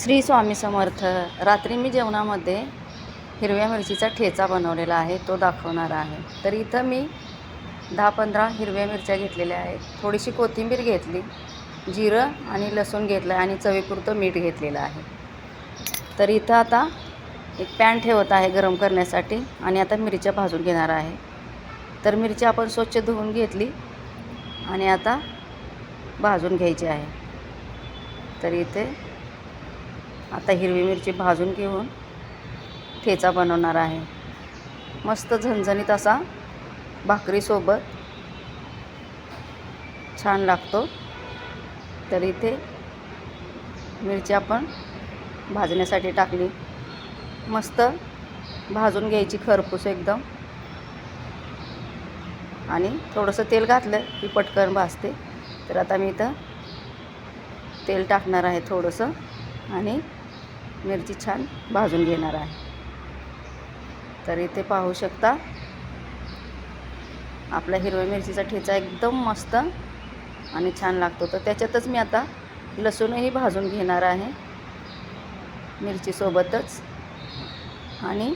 श्री स्वामी समर्थ रात्री मी जेवणामध्ये हिरव्या मिरचीचा ठेचा बनवलेला आहे तो दाखवणार आहे. तर इथं मी दहा पंधरा हिरव्या मिरच्या घेतलेल्या आहेत. थोडीशी कोथिंबीर घेतली जिरं आणि लसूण घेतलं आणि चवीपुरतं मीठ घेतलेलं आहे. तर इथं आता एक पॅन ठेवत आहे गरम करण्यासाठी आणि आता मिरच्या भाजून घेणार आहे. तर मिरची आपण स्वच्छ धुवून घेतली आणि आता भाजून घ्यायची आहे. तर इथे आता हिरवी मिरची भाजून घेऊन ठेचा बनवणार आहे. मस्त झणझणीत असा भाकरीसोबत छान लागतो. तर इथे मिरची आपण भाजण्यासाठी टाकली. मस्त भाजून घ्यायची खरपूस एकदम. आणि थोडंसं तेल घातलं की पटकन भाजते. तर आता मी इथं तेल टाकणार आहे थोडंसं. आणि मिरची छान भाजून घेणार आहे. तर इथे पाहू शकता आपला हिरव्या मिरचीचा ठेचा एकदम मस्त आणि छान लागतो. तर त्याच्यातच मी आता लसूणही भाजून घेणार आहे मिरचीसोबतच आणि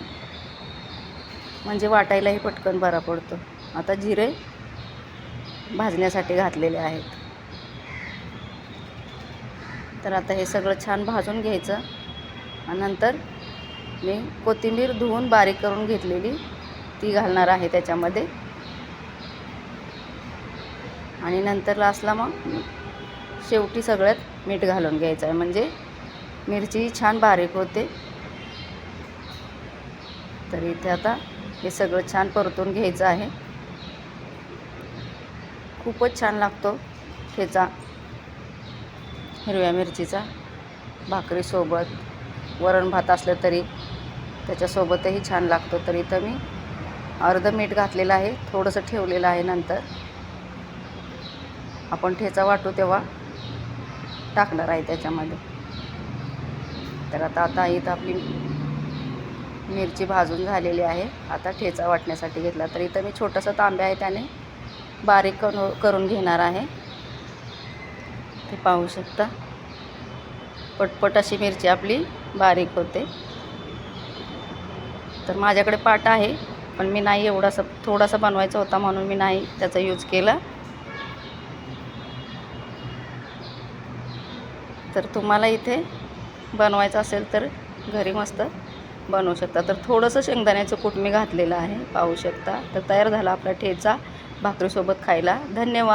म्हणजे वाटायलाही पटकन बरा पडतो. आता जिरे भाजण्यासाठी घातलेले आहेत. तर आता हे सगळं छान भाजून घ्यायचं. नंतर मी कोथिंबीर धुवून बारीक करून घेतलेली ती घालणार आहे त्याच्यामध्ये. आणि नंतर लास्टला मग शेवटी सगळ्यात मीठ घालून घ्यायचं आहे. म्हणजे मिरची छान बारीक होते. तर इथे आता हे सगळं छान परतून घ्यायचं आहे. खूपच छान लागतो ठेचा हिरव्या मिरचीचा भाकरीसोबत वरण भात असलं तरी त्याच्यासोबतही छान लागतो. तर इथं मी अर्धं मीठ घातलेलं आहे. थोडंसं ठेवलेलं आहे नंतर. आपण ठेचा वाटू तेव्हा टाकणार आहे त्याच्यामध्ये. तर आता आता इथं आपली मिरची भाजून झालेली आहे. आता ठेचा वाटण्यासाठी घेतला. तर इथं मी छोटंसं तांब्या आहे त्याने बारीक करू करून घेणार आहे. ते पाहू शकता. पटपट अशी मिरची आपली बारीक होते. तर माझ्याकडे पाट आहे पण मी नाही एवढासा थोडासा बनवायचा होता म्हणून मी नाही त्याचा यूज केला. तर तुम्हाला इथे बनवायचं असेल तर घरी मस्त बनवू शकता. तर थोडंसं शेंगदाण्याचं कूट मी घातलेलं आहे पाहू शकता. तर तयार झाला आपला ठेचा भाकरीसोबत खायला. धन्यवाद.